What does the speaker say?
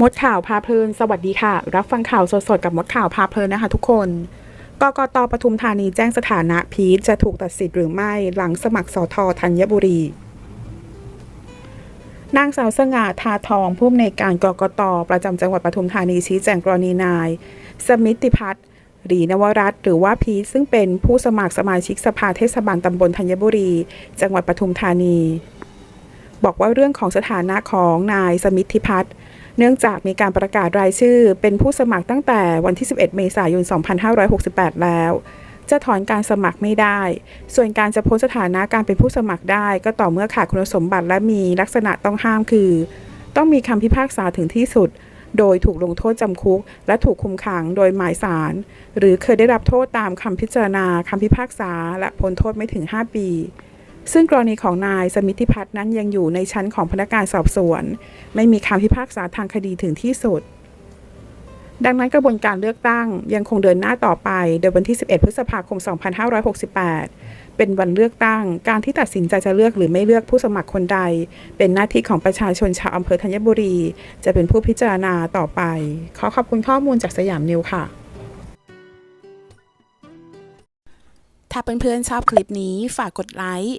มดข่าวพาเพลิน สวัสดีค่ะ รับฟังข่าวสดๆ กับมดข่าวพาเพลินนะคะทุกคน กกตปทุมธานีแจ้งสถานะพีทจะถูกตัดสิทธิ์หรือไม่หลังสมัครสอทธัญบุรี นางสาวสง่าทาทองผู้อำนวยการกกตประจำจังหวัดปทุมธานีชี้แจงกรณีนาย สมิติพัฒน์หรีนวรัตน์หรือว่าพีทซึ่งเป็นผู้สมัครสมาชิกสภาเทศบาลตำบลธัญบุรี จังหวัดปทุมธานี บอกว่าเรื่องของสถานะของนายสมิทธิพัฒน์เนื่องจากมีการประกาศรายชื่อ เป็นผู้สมัครตั้งแต่วันที่ 11 เมษายน 2568 แล้ว จะถอนการสมัครไม่ได้ ส่วนการจะพ้นสถานะการเป็นผู้สมัครได้ ก็ต่อเมื่อขาดคุณสมบัติและมีลักษณะต้องห้ามคือ ต้องมีคำพิพากษาถึงที่สุด โดยถูกลงโทษจำคุก และถูกคุมขังโดยหมายสาร หรือเคยได้รับโทษตามคำพิจารณาคำพิพากษา และพ้นโทษไม่ถึง 5 ปี ซึ่งกรณีของนายสมิทธิพัฒน์นั้นยังอยู่ในชั้นของพนักงานสอบสวน ไม่มีคำพิพากษาทางคดีถึงที่สุด ดังนั้นกระบวนการเลือกตั้งยังคงเดินหน้าต่อไป โดยวันที่ 11 พฤษภาคม 2568 เป็นวันเลือกตั้ง การที่ตัดสินใจจะเลือกหรือไม่เลือกผู้สมัครคนใด เป็นหน้าที่ของประชาชนชาวอำเภอธัญบุรี จะเป็นผู้พิจารณาต่อไป ขอขอบคุณข้อมูลจากสยามนิวค่ะถ้าเพื่อนๆชอบคลิปนี้ฝากกดไลค์